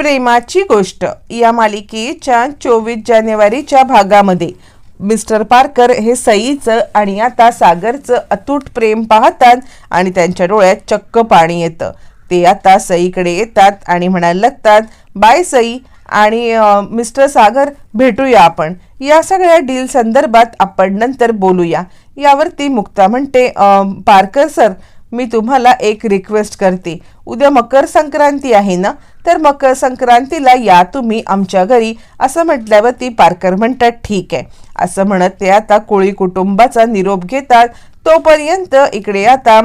प्रेमाची गोष्ट या मालिकेच्या चोवीस जानेवारीच्या भागामध्ये. मिस्टर पारकर हे सईचं आणि आता सागरचं अतूट प्रेम पाहतात आणि त्यांच्या डोळ्यात चक्क पाणी येतं. ते आता सईकडे येतात आणि म्हणायला लागतात बाय सई आणि मिस्टर सागर भेटूया आपण. या सगळ्या डील संदर्भात आपण नंतर बोलूया. यावरती मुक्ता म्हणते पारकर सर मी तुम्हाला एक रिक्वेस्ट करते. उद्या मकर संक्रांती आहे ना? तर मकर संक्रांतीला या तुम्ही आमच्या घरी. असं म्हटल्यावर ती पारकर म्हणतात ठीक आहे. असं म्हणत ते आता कोळी कुटुंबाचा निरोप घेतात. तोपर्यंत इकडे आता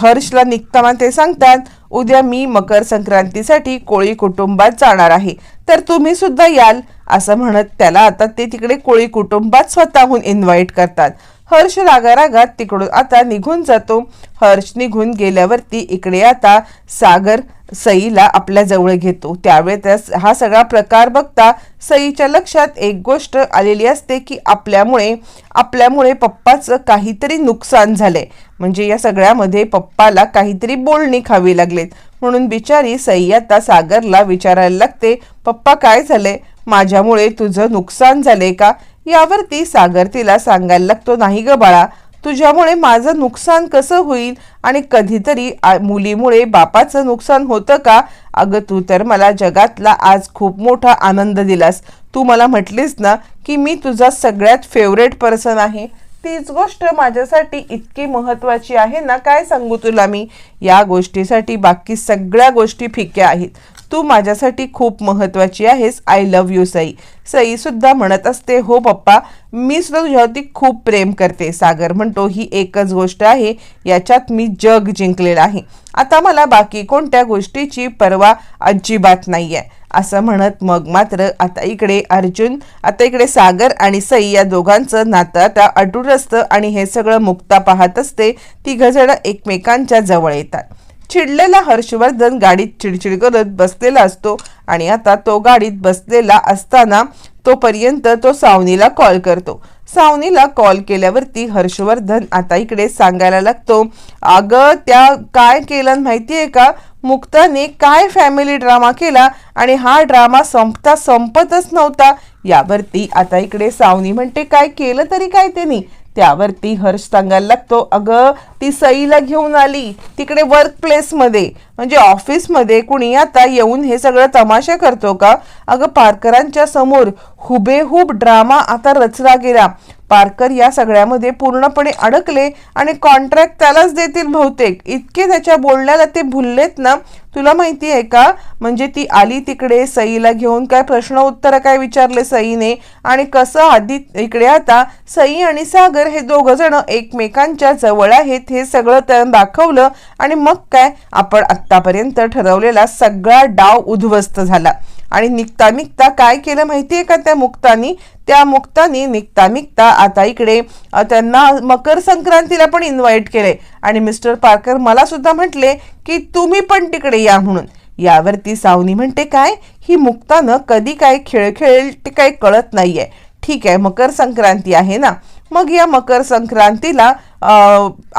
हर्षला निघताना ते सांगतात उद्या मी मकर संक्रांतीसाठी कोळी कुटुंबात जाणार आहे. तर तुम्ही सुद्धा याल. असं म्हणत त्याला आता ते तिकडे कोळी कुटुंबात स्वतःहून इन्व्हाइट करतात. हर्ष रागारागात तिकडून आता निघून जातो. हर्ष निघून गेल्यावरती इकडे आता सागर सईला आपल्या जवळ घेतो. त्यावेळेस हा सगळा प्रकार बघता सईच्या लक्षात एक गोष्ट आलेली असते की आपल्यामुळे आपल्यामुळे पप्पाचं काहीतरी नुकसान झालंय. म्हणजे या सगळ्यामध्ये पप्पाला काहीतरी बोलणी खावी लागलेत. म्हणून बिचारी सई आता सागरला विचारायला लागते पप्पा काय झालंय? माझ्यामुळे तुझं नुकसान झालंय का? यावरती सागर तिला सांगायला लागतो नाही ग बाळा तुझ्यामुळे माझं नुकसान कसं होईल? आणि कधीतरी आ- मुलीमुळे बापाचं नुकसान होतं का? अगं तू तर मला जगातला आज खूप मोठा आनंद दिलास. तू मला म्हटलीस ना की मी तुझा सगळ्यात फेवरेट पर्सन आहे. तीच गोष्ट माझ्यासाठी इतकी महत्त्वाची आहे ना? काय सांगू तुला मी? या गोष्टीसाठी बाकी सगळ्या गोष्टी फिक्या आहेत. तू माझ्यासाठी खूप महत्त्वाची आहेस. I love you Sai. सईसुद्धा म्हणत असते हो पप्पा मी सुद्धा तुझ्यावरती खूप प्रेम करते. सागर म्हणतो ही एकच गोष्ट आहे. याच्यात मी जग जिंकलेलं आहे. आता मला बाकी कोणत्या गोष्टीची पर्वा अजिबात नाही आहे असं म्हणत मग मात्र आता इकडे अर्जुन आता इकडे सागर आणि सई या दोघांचं नातं आता अटूट असतं आणि हे सगळं मुक्ता पाहत असते तिघंजणं एकमेकांच्या जवळ येतात. चिडलेला हर्षवर्धन गाडीत चिडचिड करत बसलेला असतो आणि आता तो गाडीत बसलेला असताना तोपर्यंत तो सावनीला कॉल करतो. सावनीला कॉल केल्यावरती हर्षवर्धन आता इकडे सांगायला लागतो अगं त्या काय केलं माहिती आहे का? मुक्ताने काय फॅमिली ड्रामा केला आणि हा ड्रामा संपता संपतच नव्हता. यावरती आता इकडे सावनी म्हणते काय केलं तरी काय त्यांनी? त्यावरती हर्ष सांगायला लागतो अगं ती सईला घेऊन आली तिकडे वर्क प्लेसमध्ये म्हणजे ऑफिसमध्ये कुणी आता येऊन हे सगळं तमाशा करतो का? अगं पारकरांच्या समोर हुबेहूब ड्रामा आता रचला गेला. पारकर या सगळ्यामध्ये पूर्णपणे अडकले आणि कॉन्ट्रॅक्ट त्यालाच देतील बहुतेक. इतके त्याच्या बोलण्याला ते भुललेत ना तुला माहिती आहे का? म्हणजे ती आली तिकडे सईला घेऊन काय प्रश्न उत्तर काय विचारले सईने? आणि कसं आधी इकडे आता सई आणि सागर हे दोघं जण एकमेकांच्या जवळ आहेत हे सगळं तर दाखवलं आणि मग काय? आपण आत्तापर्यंत ठरवलेला सगळा डाव उद्ध्वस्त झाला. आणि निघता निघता काय केलं माहिती आहे का त्या मुक्तानी? त्या मुक्तानी निघता निघता आता इकडे त्यांना मकर संक्रांतीला पण इन्व्हाइट केले. आणि मिस्टर पार्कर मला सुद्धा म्हटले की तुम्ही पण तिकडे या म्हणून. यावरती सावनी म्हणते काय? ही मुक्तानं कधी काय खेळ खेळेल ते काही कळत नाहीये. ठीक आहे मकर संक्रांती आहे ना. मग या मकर संक्रांतीला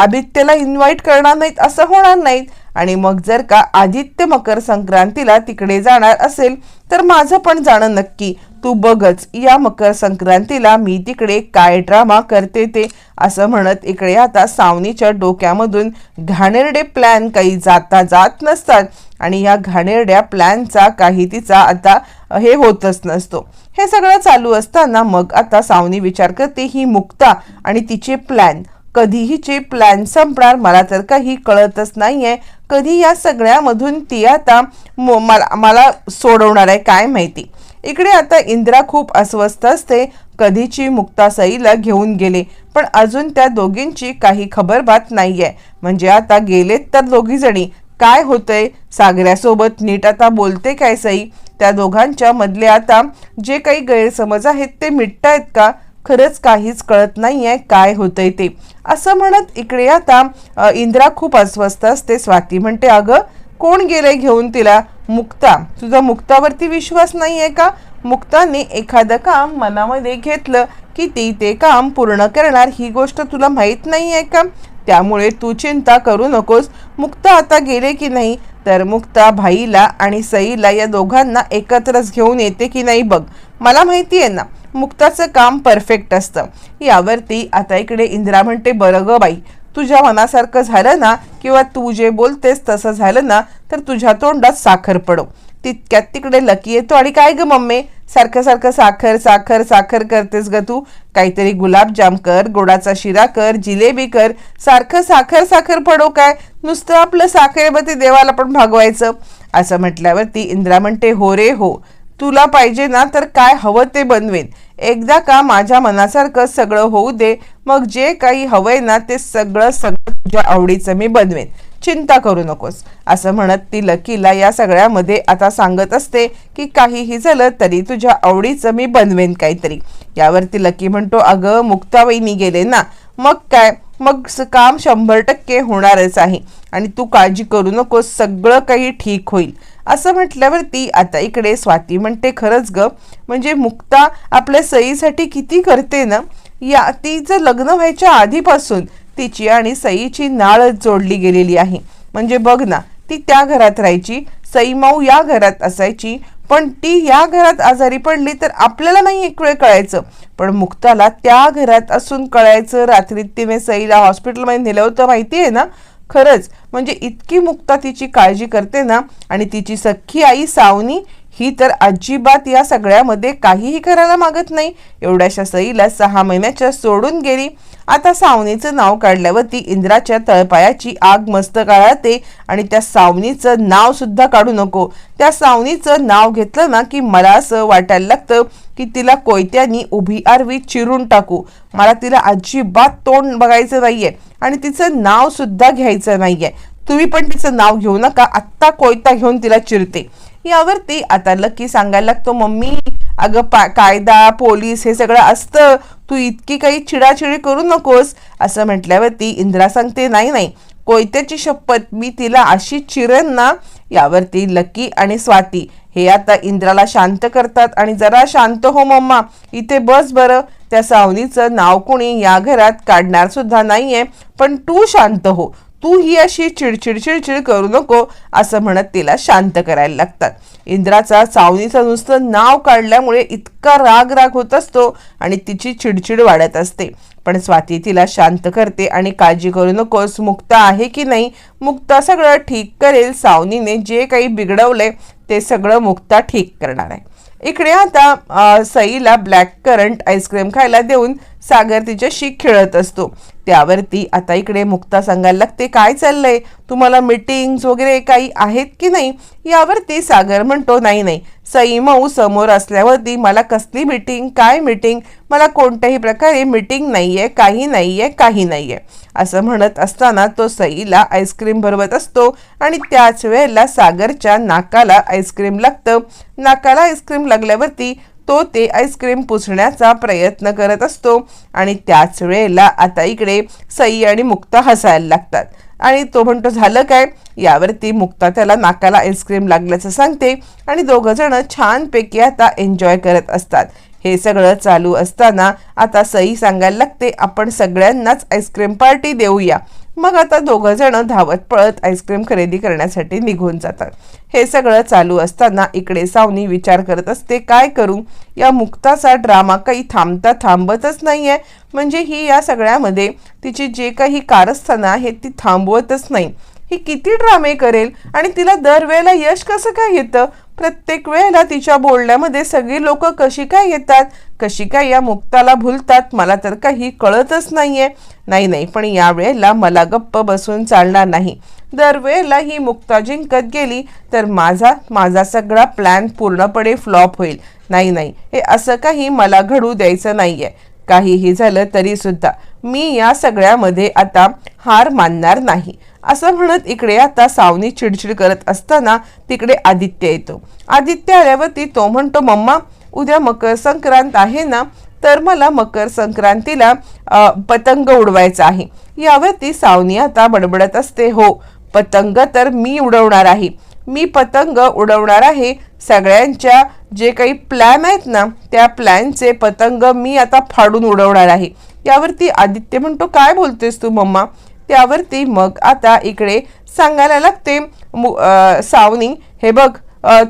आदित्यला इन्व्हाइट करणार नाहीत असं होणार नाहीत. आणि मग जर का आदित्य मकर संक्रांतीला तिकडे जाणार असेल तर माझं पण जाणं नक्की. तू बघच या मकर संक्रांतीला मी तिकडे काय ड्रामा करते ते असं म्हणत इकडे आता सावनीच्या डोक्यामधून घाणेरडे प्लॅन काही जाता जात नसतात आणि या घाणेरड्या प्लॅनचा काही तिचा आता हे होतच नसतो. हे सगळं चालू असताना मग आता सावनी विचार करते ही मुक्ता आणि तिचे प्लॅन कधीहीचे प्लॅन संपणार मला तर काही कळतच नाही आहे कधी या सगळ्यामधून ती आता मला मला सोडवणार आहे काय माहिती? इकडे आता इंदिरा खूप अस्वस्थ असते कधीची मुक्ता सईला घेऊन गेले पण अजून त्या दोघींची काही खबरबात आहे म्हणजे आता गेलेत तर दोघी जणी काय होतंय? सागऱ्यासोबत नीट आता बोलते काय सई? त्या दोघांच्या मधले आता जे काही गैरसमज आहेत ते मिटतायत का? खरंच काहीच कळत नाही आहे काय होतंय ते. असं म्हणत इकडे आता इंद्रा खूप अस्वस्थ असते. स्वाती म्हणते अगं कोण गेलंय घेऊन तिला? मुक्ता. तुझा मुक्तावरती विश्वास नाही आहे का? मुक्ताने एखादं काम मनामध्ये घेतलं की ती ते काम पूर्ण करणार. ही गोष्ट तुला माहीत नाही आहे का? त्यामुळे तू चिंता करू नकोस. मुक्ता आता गेले की नाही? तर मुक्ता भाईला आणि सईला या दोघांना एकत्रच घेऊन येते की नाही बघ. मला माहिती आहे ना मुक्ताचं काम परफेक्ट असतं. यावरती आता इकडे इंदिरा म्हणते बरं ग बाई तुझ्या मनासारखं झालं ना किंवा तू जे बोलतेस तसं झालं ना तर तुझ्या तोंडात साखर पडो. तितक्यात तिकडे लकी येतो आणि काय ग मम्मी? सारखं सारखं साखर साखर साखर करतेस ग तू. काहीतरी गुलाबजाम कर गोडाचा शिरा कर जिलेबी कर. सारखं साखर साखर पडो काय? नुसतं आपलं साखरेमध्ये देवाला पण भागवायचं. असं म्हटल्यावरती इंद्रा म्हणते हो रे हो. तुला पाहिजे ना तर काय हवं ते बनवेन. एकदा का माझ्या मनासारखं सगळं होऊ दे मग जे काही हवंय ना ते सगळं सगळं तुझ्या आवडीचं मी बनवेन. चिंता करू नकोस. असं म्हणत ती लकीला या सगळ्यामध्ये आता सांगत असते की काहीही झालं तरी तुझ्या आवडीचं मी बनवेन काहीतरी. यावरती लकी म्हणतो अगं मुक्तावहिनी गेले ना मग काय? मग स- काम शंभर टक्के होणारच आहे. आणि तू काळजी करू नकोस सगळं काही ठीक होईल. असं म्हटल्यावरती आता इकडे स्वाती म्हणते खरंच ग म्हणजे मुक्ता आपल्या सईसाठी किती करते ना? या तिचं लग्न व्हायच्या आधीपासून तिची आणि सईची नाळच जोडली गेलेली आहे. म्हणजे बघ ना ती त्या घरात राहायची सईमाऊ या घरात असायची पण ती या घरात आजारी पडली तर आपल्याला नाही एक वेळ कळायचं. पण मुक्ताला त्या घरात असून कळायचं रात्री तिने सईला हॉस्पिटलमध्ये नेलं होतं माहिती आहे ना? खरंच. म्हणजे इतकी मुक्ता तिची काळजी करते ना? आणि तिची सख्खी आई सावनी ही तर अजिबात या सगळ्यामध्ये काहीही करायला मागत नाही. एवढ्याशा सईला सहा महिन्याच्या सोडून गेली. आता सावनीचं नाव काढल्यावरती इंद्राच्या तळपायाची आग मस्त काळाते आणि त्या सावनीचं नाव सुद्धा काढू नको. त्या सावनीचं नाव घेतलं ना की मला असं वाटायला लागतं की तिला कोयत्यानी उभी आरवी चिरून टाकू. मला तिला अजिबात तोंड बघायचं नाहीये आणि तिचं नाव सुद्धा घ्यायचं नाहीये. तुम्ही पण तिचं नाव घेऊ नका. आत्ता कोयता घेऊन तिला चिरते. यावरती आता लकी सांगायला लागतो मम्मी अगं पा कायदा पोलीस हे सगळं असतं. तू इतकी काही चिडाचिडी करू नकोस. असं म्हटल्यावरती इंदिरा सांगते नाही नाही. कोयत्याची शपथ मी तिला अशी चिरेन ना यावरती लकी आणि स्वाती हे आता इंद्राला शांत करतात आणि जरा शांत हो मम्मा. इथे बस बरं. त्या सावनीचं नाव कोणी या घरात काढणार सुद्धा नाहीये पण तू शांत हो. तू ही अशी चिडचिड चिडचिड करू नको असं म्हणत तिला शांत करायला लागतात. इंद्राचा सावनीचं नुसतं नाव काढल्यामुळे इतका राग राग होत असतो आणि तिची चिडचिड वाढत असते. पण स्वाती तिला शांत करते आणि काळजी करू नकोस मुक्ता आहे की नाही? मुक्ता सगळं ठीक करेल सावनीने जे काही बिघडवलंय ते सगळं मुक्ता ठीक करणार आहे. इकडे आता सईला ब्लॅक करंट आईस्क्रीम खायला देऊन सागर तिच्याशी खेळत असतो. त्यावरती आता इकडे मुक्ता सांगायला लागते काय चाललंय? तुम्हाला मीटिंग्स वगैरे काही आहेत की नाही? यावरती सागर म्हणतो नाही नाही. सई मऊ समोर असल्यावरती मला कसली मीटिंग काय मीटिंग मला कोणत्याही प्रकारे मीटिंग आहे काही नाही आहे काही नाही आहे असं म्हणत असताना तो सईला आईस्क्रीम भरवत असतो आणि त्याच वेळेला सागरच्या नाकाला आईस्क्रीम लागतं. नाकाला आईस्क्रीम लागल्यावरती तो ते आईस्क्रीम पुसण्याचा प्रयत्न करत असतो आणि त्याच वेळेला आता इकडे सई आणि मुक्ता हसायला लागतात. आणि तो म्हणतो झालं काय? यावरती मुक्ता त्याला नाकाला आईस्क्रीम लागल्याचं सांगते आणि दोघं जण छानपैकी आता एन्जॉय करत असतात. हे सगळं चालू असताना आता सई सांगायला लागते आपण सगळ्यांनाच आईस्क्रीम पार्टी देऊया. मग आता दोघं जण धावत पळत आईस्क्रीम खरेदी करण्यासाठी निघून जातात. हे सगळं चालू असताना इकडे सावनी विचार करत असते काय करू? या मुक्ताचा ड्रामा काही थांबता थांबतच नाही आहे म्हणजे ही या सगळ्यामध्ये तिची जे काही कारस्थानं आहेत ती थांबवतच नाही. ही किती ड्रामे करेल आणि तिला दरवेळेला यश कसं काय येतं? प्रत्येक वेळेला तिच्या बोलण्यामध्ये सगळी लोक कशी काय येतात? कशी काय या मुक्ताला भुलतात? मला तर काही कळतच नाहीये. नाही नाही पण या वेळेला मला गप्प बसून चालणार नाही. दरवेळेला ही मुक्ता जिंकत गेली तर माझा माझा सगळा प्लॅन पूर्णपणे फ्लॉप होईल. नाही नाही हे असं काही मला घडू द्यायचं नाहीये. काहीही झालं तरी सुद्धा मी या सगळ्यामध्ये आता हार मानणार नाही. असं म्हणत इकडे आता सावनी चिडचिड करत असताना तिकडे आदित्य येतो. आदित्य आल्यावरती तो म्हणतो मम्मा उद्या मकर संक्रांत आहे ना तर मला मकर संक्रांतीला पतंग उडवायचा आहे. यावरती सावनी आता बडबडत असते हो पतंग तर मी उडवणार आहे. मी पतंग उडवणार आहे. सगळ्यांच्या जे काही प्लॅन आहेत ना त्या प्लॅनचे पतंग मी आता फाडून उडवणार आहे. यावरती आदित्य म्हणतो काय बोलतेस तू मम्मा? त्यावरती मग आता इकडे सांगायला लागते. मु- सावनी हे बघ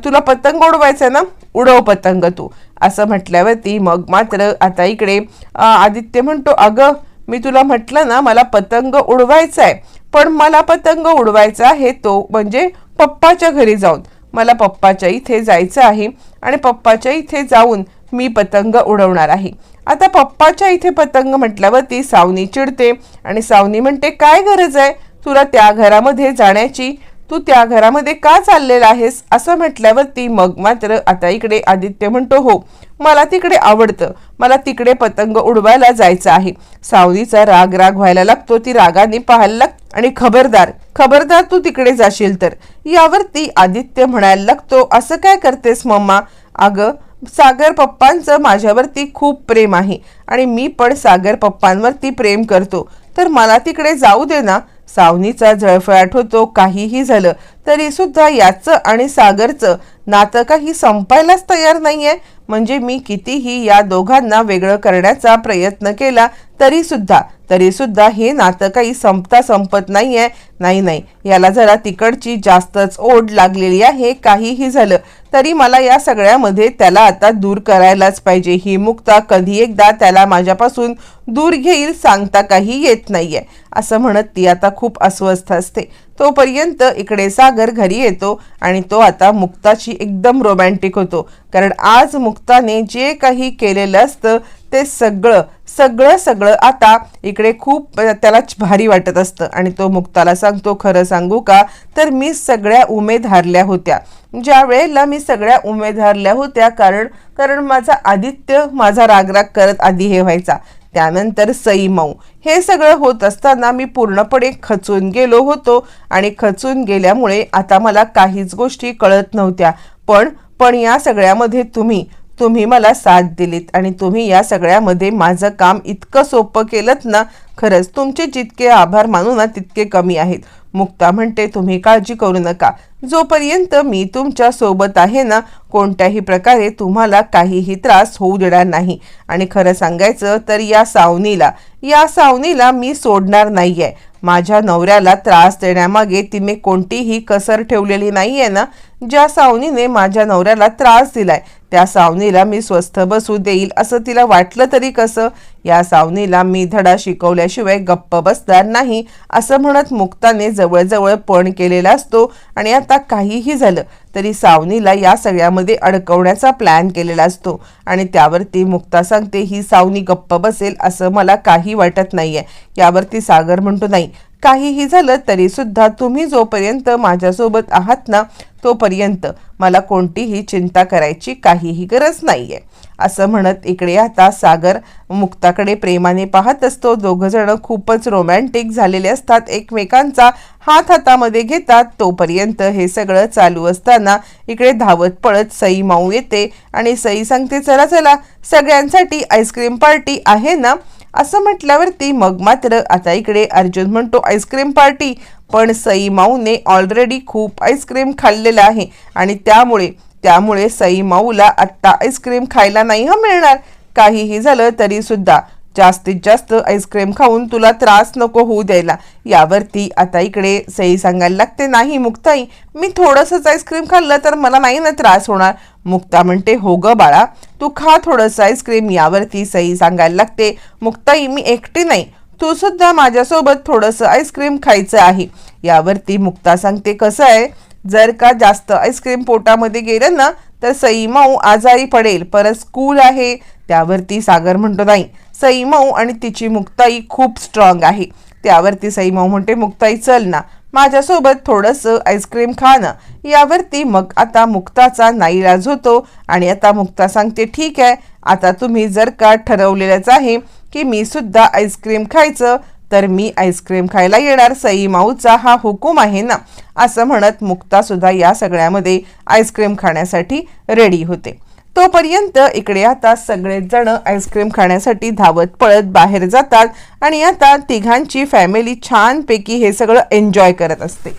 तुला पतंग उडवायचा ना? उडव पतंग तू. असं म्हटल्यावरती मग मात्र आता इकडे आदित्य म्हणतो अगं मी तुला म्हटलं ना मला पतंग उडवायचा आहे पण मला पतंग उडवायचा आहे तो म्हणजे पप्पाच्या घरी जाऊन. मला पप्पाच्या इथे जायचं आहे आणि पप्पाच्या इथे जाऊन मी पतंग उडवणार आहे. आता पप्पाच्या इथे पतंग म्हटल्यावरती सावनी चिडते आणि सावनी म्हणते काय गरज आहे? तुला त्या घरामध्ये जाण्याची? तू त्या घरामध्ये का चाललेला आहेस? असं म्हटल्यावरती मग मात्र आता इकडे आदित्य म्हणतो हो मला तिकडे आवडतं. मला तिकडे पतंग उडवायला जायचं आहे. सावनीचा राग राग व्हायला लागतो. ती रागाने पाहायला लागतो आणि खबरदार खबरदार तू तिकडे जाशील तर. यावरती आदित्य म्हणायला लागतो असं काय करतेस मम्मा? अगं सागर पप्पांचं माझ्यावरती खूप प्रेम आहे आणि मी पण सागर पप्पांवरती प्रेम करतो. तर मला तिकडे जाऊ दे ना. सावनीचा जळफळाट होतो काहीही झालं. तरी सुद्धा याचं आणि सागरचं नातं काही संपायलाच तयार नाहीये. म्हणजे मी कितीही या दोघांना वेगळं करण्याचा प्रयत्न केला तरी सुद्धा तरी सुद्धा हे नातं काही संपता संपत नाहीये. नाही नाही याला जरा तिकडची जास्तच ओढ लागलेली आहे. काहीही झालं तरी मला या सगळ्यामध्ये त्याला आता दूर करायलाच पाहिजे. ही मुक्ता कधी एकदा त्याला माझ्यापासून दूर घेईल सांगता काही येत नाहीये. असं म्हणत ती आता खूप अस्वस्थ असते. तोपर्यंत इकडे सागर घरी येतो आणि तो आता मुक्ताची एकदम रोमॅन्टिक होतो. कारण आज मुक्ताने जे काही केलेलं असतं ते सगळं सगळं सगळं आता इकडे खूप त्याला भारी वाटत असतं. आणि तो मुक्ताला सांगतो खरं सांगू का? तर मी सगळ्या उमेद हारल्या होत्या. ज्या वेळेला मी सगळ्या उमेद हारल्या होत्या कारण कारण माझा आदित्य माझा रागराग करत आधी हे व्हायचा. त्यानंतर सईमऊ हे सगळं होत असताना मी पूर्णपणे खचून गेलो होतो आणि खचून गेल्यामुळे आता मला काहीच गोष्टी कळत नव्हत्या. पण पण या सगळ्यामध्ये तुम्ही तुम्ही मला साथ दिलीत आणि तुम्ही या सगळ्यामध्ये माझं काम इतकं सोपं केलं ना खरंच तुमचे जितके आभार मानू ना तितके कमी आहेत. मुक्ता म्हणते तुम्ही काळजी करू नका. जोपर्यंत मी तुमच्यासोबत आहे ना कोणत्याही प्रकारे तुम्हाला काहीही त्रास होऊ देणार नाही. आणि खरं सांगायचं तर या सावनीला या सावनीला मी सोडणार नाहीये. माझ्या नवऱ्याला त्रास देण्यामागे तिने कोणतीही कसर ठेवलेली नाही आहे ना ज्या सावनीने माझ्या नवऱ्याला त्रास दिलाय त्या सावनीला मी स्वस्थ बसू देईल असं तिला वाटलं तरी कसं? या सावनीला मी धडा शिकवल्याशिवाय गप्प बसणार नाही असं म्हणत मुक्ताने जवळजवळ पण केलेला असतो आणि आता काहीही झालं तरी सावनीला या सगळ्यामध्ये अडकवण्याचा प्लॅन केलेला असतो. आणि त्यावरती मुक्ता सांगते ही सावनी गप्प बसेल असं मला काही वाटत नाहीये. यावरती सागर म्हणतो नाही काहीही झालं तरी सुद्धा तुम्ही जोपर्यंत माझ्यासोबत आहात ना तोपर्यंत मला कोणतीही चिंता करायची काहीही गरज नाहीये. असं म्हणत इकडे आता सागर मुक्ताकडे प्रेमाने पाहत असतो. दोघंजणं खूपच रोमॅन्टिक झालेले असतात. एकमेकांचा हात हातामध्ये घेतात. तोपर्यंत हे सगळं चालू असताना इकडे धावत पळत सई माऊ येते आणि सई सांगते चला चला सगळ्यांसाठी आईस्क्रीम पार्टी आहे ना? असं म्हटल्यावरती मग मात्र आता इकडे अर्जुन म्हणतो आईस्क्रीम पार्टी. पण सई माऊने ऑलरेडी खूप आईस्क्रीम खाल्लेलं आहे आणि त्यामुळे त्यामुळे सई माऊला आत्ता आईस्क्रीम खायला नाही हा मिळणार. काहीही झालं तरी सुद्धा जास्तीत जास्त आईस्क्रीम खाऊन तुला त्रास नको होऊ द्यायला. यावरती आता इकडे सई सांगायला लागते नाही मुक्ताई मी थोडंसंच आईस्क्रीम खाल्लं तर मला नाही ना त्रास होणार. मुक्ता म्हणते हो ग बाळा तू खा थोडंसं आईस्क्रीम यावरती सई सांगायला लागते मुक्ताई मी एकटी नाही. तू सुद्धा माझ्यासोबत थोडंसं आईस्क्रीम खायचं आहे. यावरती मुक्ता सांगते कसं आहे? जर का जास्त आईस्क्रीम पोटामध्ये गेलं ना तर सई माऊ आजारी पडेल परत स्कूल आहे. त्यावरती सागर म्हणतो नाही सईमऊ आणि तिची मुक्ताई खूप स्ट्रॉंग आहे. त्यावरती सईमऊ म्हणते मुक्ताई चल ना. माझ्यासोबत थोडंसं आईस्क्रीम खा ना. यावरती मग आता मुक्ताचा नाईलाज होतो आणि आता मुक्ता सांगते ठीक आहे. आता तुम्ही जर का ठरवलेलंच आहे की मी सुद्धा आईस्क्रीम खायचं तर मी आईस्क्रीम खायला येणार. सई माऊचा हा हुकूम आहे ना. असं म्हणत मुक्ता सुद्धा या सगळ्यामध्ये आईस्क्रीम खाण्यासाठी रेडी होते. तोपर्यंत इकडे आता सगळेच जण आईस्क्रीम खाण्यासाठी धावत पळत बाहेर जातात आणि आता तिघांची फॅमिली छानपैकी हे सगळं एन्जॉय करत असते.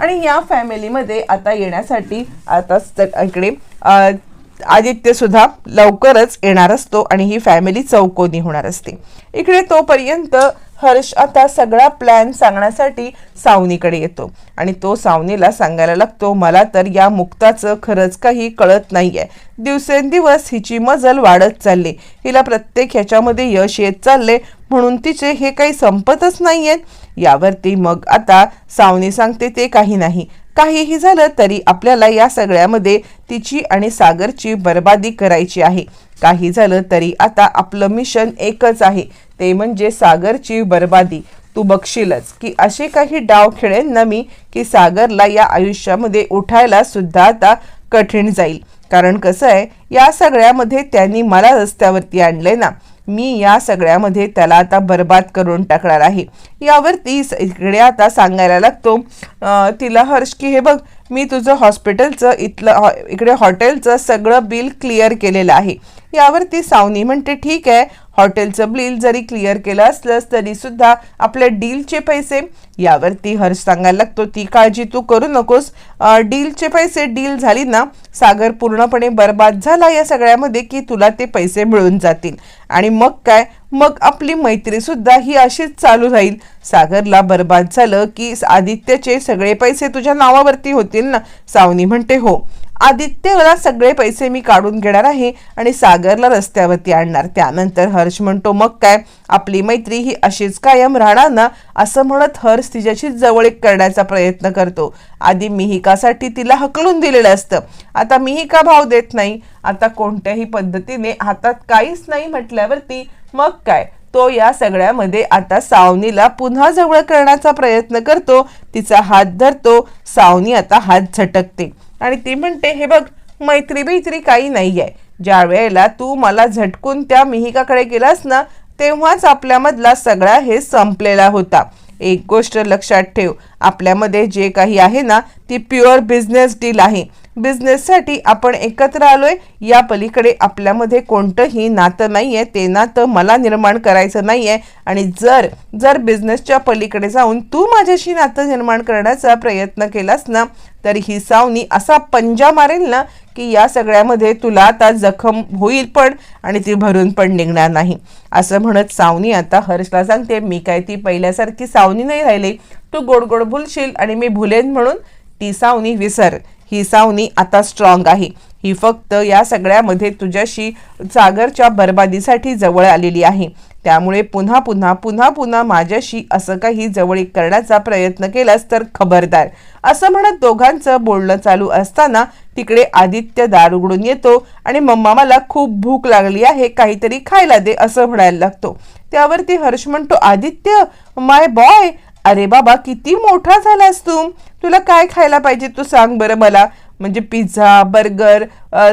आणि या फॅमिलीमध्ये आता येण्यासाठी आता इकडे आदित्यसुद्धा लवकरच येणार असतो आणि ही फॅमिली चौकोनी होणार असते. इकडे तोपर्यंत हर्ष आता सगळा प्लॅन सांगण्यासाठी सावनीकडे येतो. आणि तो सावनीला सांगायला लागतो मला तर या मुक्ताचं खरंच काही कळत नाहीये. दिवसेंदिवस हिची मजल वाढत चालली. हिला प्रत्येक ह्याच्यामध्ये यश येत चालले. म्हणून तिचे हे काही संपतच नाहीयेत. यावरती मग आता सावनी सांगते ते काही नाही. काहीही झालं तरी आपल्याला या सगळ्यामध्ये तिची आणि सागरची बर्बादी करायची आहे. काही झालं तरी आता आपलं मिशन एकच आहे. ते म्हणजे सागरची बर्बादी. तू बघशीलच की असे काही डाव खेळेन ना मी की सागरला या आयुष्यामध्ये उठायला सुद्धा आता कठीण जाईल. कारण कसं आहे या सगळ्यामध्ये त्यांनी मला रस्त्यावरती आणले ना मी या सगळ्यामध्ये त्याला आता बर्बाद करून टाकणार आहे. यावरती स- इकडे आता सांगायला लागतो तिला हर्ष की हे बघ मी तुझं हॉस्पिटलचं इथलं हॉ- इकडे हॉटेलचं सगळं बिल क्लिअर केलेलं आहे. यावरती सावनी म्हणते ठीक आहे हॉटेलचं बिल जरी क्लिअर केलं असलंस तरी सुद्धा आपल्या डीलचे पैसे यावरती हर्ष सांगायला लागतो. ती काळजी तू करू नकोस. डीलचे पैसे डील झाली ना सागर पूर्णपणे बर्बाद झाला या सगळ्यामध्ये की तुला ते पैसे मिळून जातील. आणि मग काय? मग आपली मैत्रीसुद्धा ही अशीच चालू राहील. सागरला बर्बाद झालं की आदित्यचे सगळे पैसे तुझ्या नावावरती होतील ना? सावनी म्हणते हो. आदित्यला सगळे पैसे मी काढून घेणार आहे आणि सागरला रस्त्यावरती आणणार. त्यानंतर हर्ष म्हणतो मग काय? आपली मैत्री ही अशीच कायम राहणार ना? असं म्हणत हर्ष तिच्याशी जवळीक करण्याचा प्रयत्न करतो. आधी मिहिकासाठी तिला हकलून दिलेलं असतं. आता मिहिका भाव देत नाही. आता कोणत्याही पद्धतीने हातात काहीच नाही म्हटल्यावरती मग काय? तो या सगळ्यामध्ये आता सावनीला पुन्हा जवळ करण्याचा प्रयत्न करतो. तिचा हात धरतो. सावनी आता हात झटकते. आणि ती म्हणते हे बघ मैत्री मैत्री काही नाही आहे ज्या वेळेला तू मला झटकून त्या मिहिकाकडे गेलास ना तेव्हाच आपल्यामधला सगळा हे संपलेला होता. एक गोष्ट लक्षात ठेव. आपल्यामध्ये जे काही आहे ना ती प्युअर बिझनेस डील आहे. बिझनेससाठी आपण एकत्र आलोय या पलीकडे आपल्यामध्ये कोणतंही नातं नाही आहे ते नातं मला निर्माण करायचं नाही आहे आणि जर जर बिझनेसच्या पलीकडे जाऊन तू माझ्याशी नातं निर्माण करण्याचा प्रयत्न केलास ना तर ही सावनी असा पंजा मारेल ना की या सगळ्यामध्ये तुला आता जखम होईल पण आणि ती भरून पण निघणार नाही. असं म्हणत सावनी आता हर्षला सांगते मी काय ती पहिल्यासारखी सावनी नाही राहिली. तू गोड गोड भुलशील आणि मी भुलेन म्हणून ती सावनी विसर. ही सावनी आता स्ट्रॉंग आहे. ही फक्त या सगळ्यामध्ये तुझ्याशी सागरच्या बर्बादीसाठी जवळ आलेली आहे. त्यामुळे पुन्हा पुन्हा पुन्हा पुन्हा माझ्याशी असं काही जवळीक करण्याचा प्रयत्न केलास तर खबरदार. असं म्हणत दोघांचं बोलणं चालू असताना तिकडे आदित्य दार उघडून येतो आणि मम्मा मला खूप भूक लागली आहे काहीतरी खायला दे असं म्हणायला लागतो. त्यावरती हर्ष म्हणतो आदित्य माय बॉय अरे बाबा किती मोठा झालास तू. तुला काय खायला पाहिजे तू सांग बरं मला. म्हणजे पिझ्झा बर्गर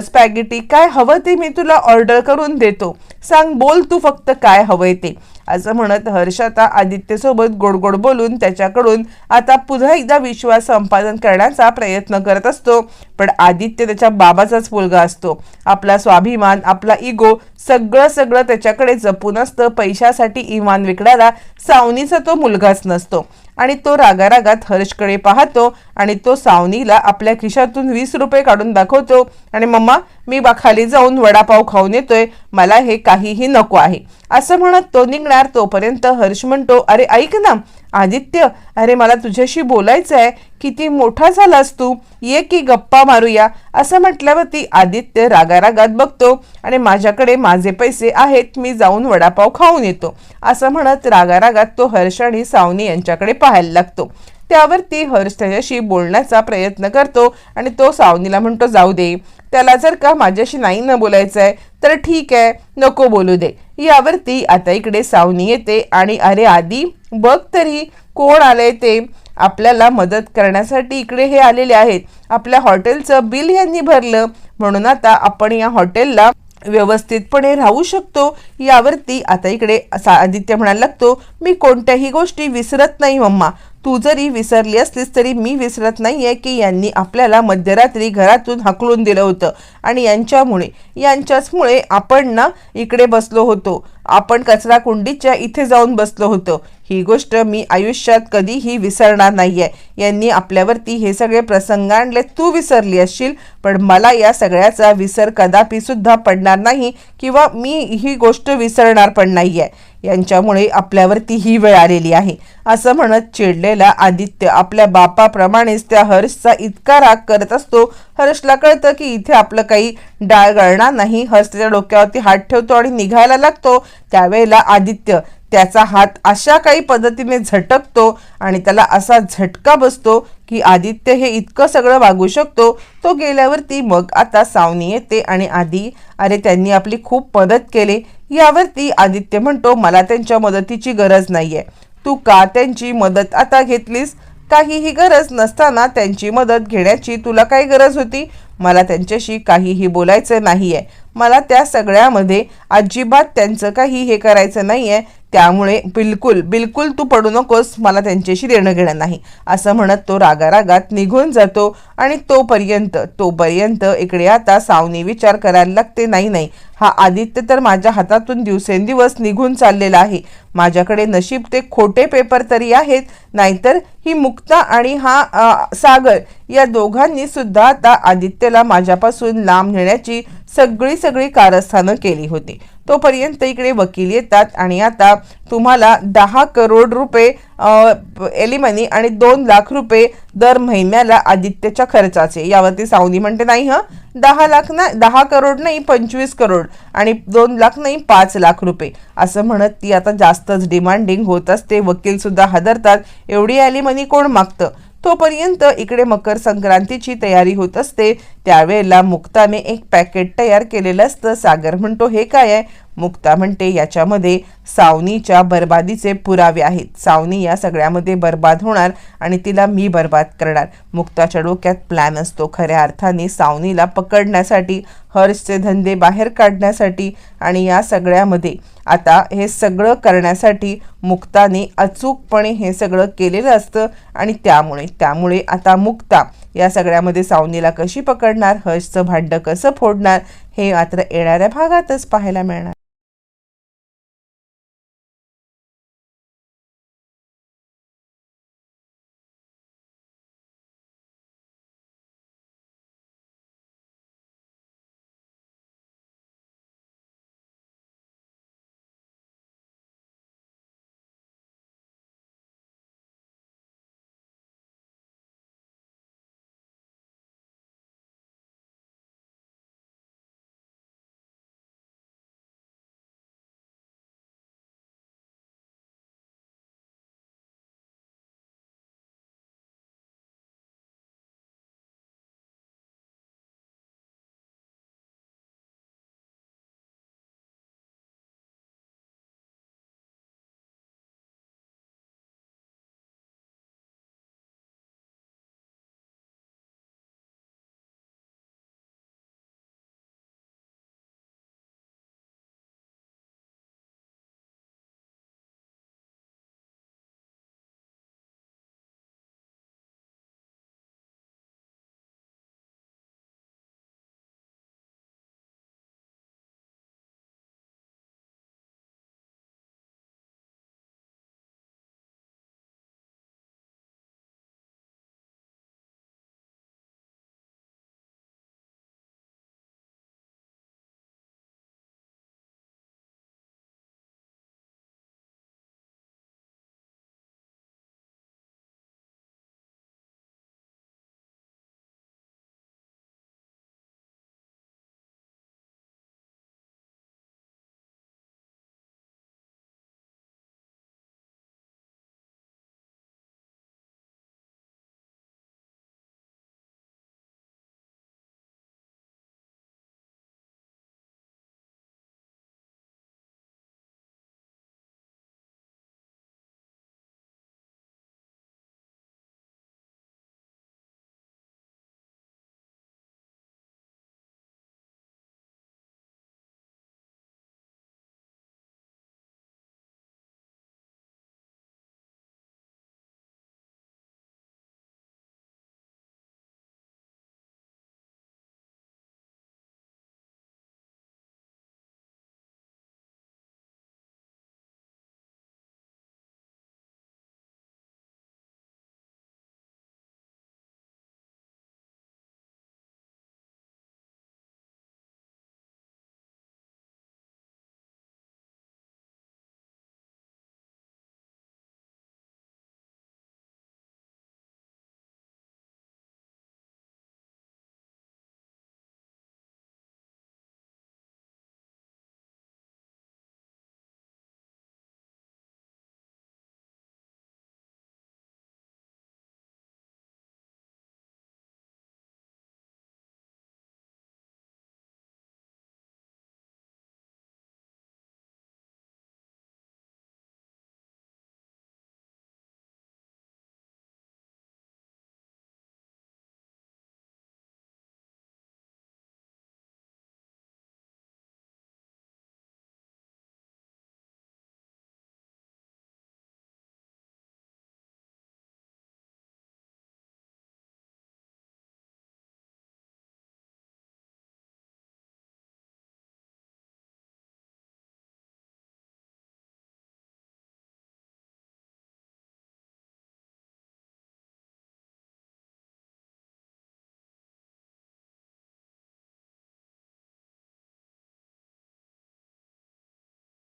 स्पॅगेटी काय हवं ते मी तुला ऑर्डर करून देतो. सांग बोल तू फक्त काय हवंय ते. असं म्हणत हर्ष आता आदित्यसोबत गोड गोड बोलून त्याच्याकडून आता पुन्हा एकदा विश्वास संपादन करण्याचा प्रयत्न करत असतो. पण आदित्य त्याच्या बाबाचाच मुलगा असतो. आपला स्वाभिमान आपला इगो सगळं सगळं त्याच्याकडे जपून असतं. पैशासाठी इमान विकणारा सावनीचा तो मुलगाच नसतो. आणि तो रागारागात हर्षकडे पाहतो आणि तो सावनीला आपल्या खिशातून वीस रुपये काढून दाखवतो आणि मम्मा मी बा खाली जाऊन वडापाव खाऊन येतोय. मला हे काहीही नको आहे. असं म्हणत तो निघणार. तोपर्यंत हर्ष म्हणतो अरे ऐक ना. आदित्य अरे मला तुझ्याशी बोलायचं आहे किती मोठा झालास तू. ये की गप्पा मारूया. असं म्हटल्यावरती आदित्य रागारागात बघतो आणि माझ्याकडे माझे पैसे आहेत मी जाऊन वडापाव खाऊन येतो. असं म्हणत रागारागात तो हर्ष आणि सावनी यांच्याकडे पाहायला लागतो. त्यावरती हर्ष त्याच्याशी बोलण्याचा प्रयत्न करतो आणि तो सावनीला म्हणतो जाऊ दे. त्याला जर का माझ्याशी नाही न बोलायचं आहे तर ठीक आहे नको बोलू दे. यावरती आता इकडे सावनी येते आणि अरे आधी बघ तरी कोण आलंय ते आपल्याला मदत करण्यासाठी इकडे हे आलेले आहेत. आपल्या हॉटेलचं बिल यांनी भरलं. म्हणून आता आपण या हॉटेलला व्यवस्थितपणे राहू शकतो. यावरती आता इकडे असा आदित्य म्हणायला लागतो मी कोणत्याही गोष्टी विसरत नाही मम्मा. तू जरी विसरली असलीस तरी मी विसरत नाही आहे की यांनी आपल्याला मध्यरात्री घरातून हकलून दिलं होतं. आणि यांच्यामुळे यांच्याचमुळे आपण ना इकडे बसलो होतो. आपण कचरा कुंडीच्या इथे जाऊन बसलो होतो. ही गोष्ट मी आयुष्यात कधीही विसरणार नाही आहे यांनी आपल्यावरती हे सगळे प्रसंग आणले. तू विसरली असशील पण मला या सगळ्याचा विसर कदापि सुद्धा पडणार नाही किंवा मी ही गोष्ट विसरणार पण नाही आहे यांच्यामुळे आपल्यावरती ही वेळ आलेली आहे. असं म्हणत चिडलेला आदित्य आपल्या बापाप्रमाणेच त्या हर्षचा इतका राग करत असतो. हर्षला कळतं की इथे आपलं काही डाळ गळणार नाही. हर्ष त्याच्या डोक्यावरती हात ठेवतो आणि निघायला लागतो. त्यावेळेला आदित्य त्याचा हात अशा काही पद्धतीने झटकतो आणि त्याला असा झटका बसतो की आदित्य हे इतकं सगळं वागू शकतो. तो गेल्यावरती मग आता सावनी येते आणि आधी अरे त्यांनी आपली खूप मदत केली. यावरती आदित्य म्हणतो मला त्यांच्या मदतीची गरज नाही आहे तू का त्यांची मदत आता घेतलीस? काहीही गरज नसताना त्यांची मदत घेण्याची तुला काय गरज होती? मला त्यांच्याशी काहीही बोलायचं नाही आहे मला त्या सगळ्यामध्ये अजिबात त्यांचं काही हे करायचं नाही आहे त्यामुळे बिलकुल बिलकुल तू पडू नकोस मला त्यांच्याशी देणं घेणं नाही. असं म्हणत तो रागारागात निघून जातो आणि तोपर्यंत तोपर्यंत इकडे आता सावनी विचार करायला लागते नाही नाही हा आदित्य तर माझ्या हातातून दिवसेंदिवस निघून चाललेला आहे. माझ्याकडे नशीब ते खोटे पेपर तरी आहेत नाहीतर ही मुक्ता आणि हा आ, सागर या दोघांनी सुद्धा आता आदित्यला माझ्यापासून लांब नेण्याची सगळी सगळी कारस्थानं केली होती. तोपर्यंत इकडे वकील येतात आणि आता तुम्हाला दहा करोड रुपये एलिमनी आणि दोन लाख रुपये दर महिन्याला आदित्यच्या खर्चाचे. यावरती सावनी म्हणते नाही हं दहा लाख ना दहा करोड नाही पंचवीस करोड आणि दोन लाख नाही पाच लाख रुपये. असं म्हणत ती आता जास्तच डिमांडिंग होत असते. वकीलसुद्धा हादरतात. एवढी ॲलिमनी कोण मागतं? तोपर्यंत इकडे मकर संक्रांतीची तयारी होत असते. त्यावेळेला मुक्ताने एक पॅकेट तयार केलेलं असतं. सागर म्हणतो हे काय आहे? मुक्ता म्हणते याच्यामध्ये सावनीच्या बर्बादीचे पुरावे आहेत. सावनी या सगळ्यामध्ये बर्बाद होणार आणि तिला मी बर्बाद करणार. मुक्ताच्या डोक्यात प्लॅन असतो. खऱ्या अर्थाने सावनीला पकडण्यासाठी हर्षचे धंदे बाहेर काढण्यासाठी आणि या सगळ्यामध्ये. आता हे सगळं करण्यासाठी मुक्ताने अचूकपणे हे सगळं केलेलं असतं आणि त्यामुळे त्यामुळे आता मुक्ता या सगळ्यामध्ये सावनीला कशी पकडणार? हर्षचं भांडं कसं फोडणार? हे मात्र येणाऱ्या भागातच पाहायला मिळणार.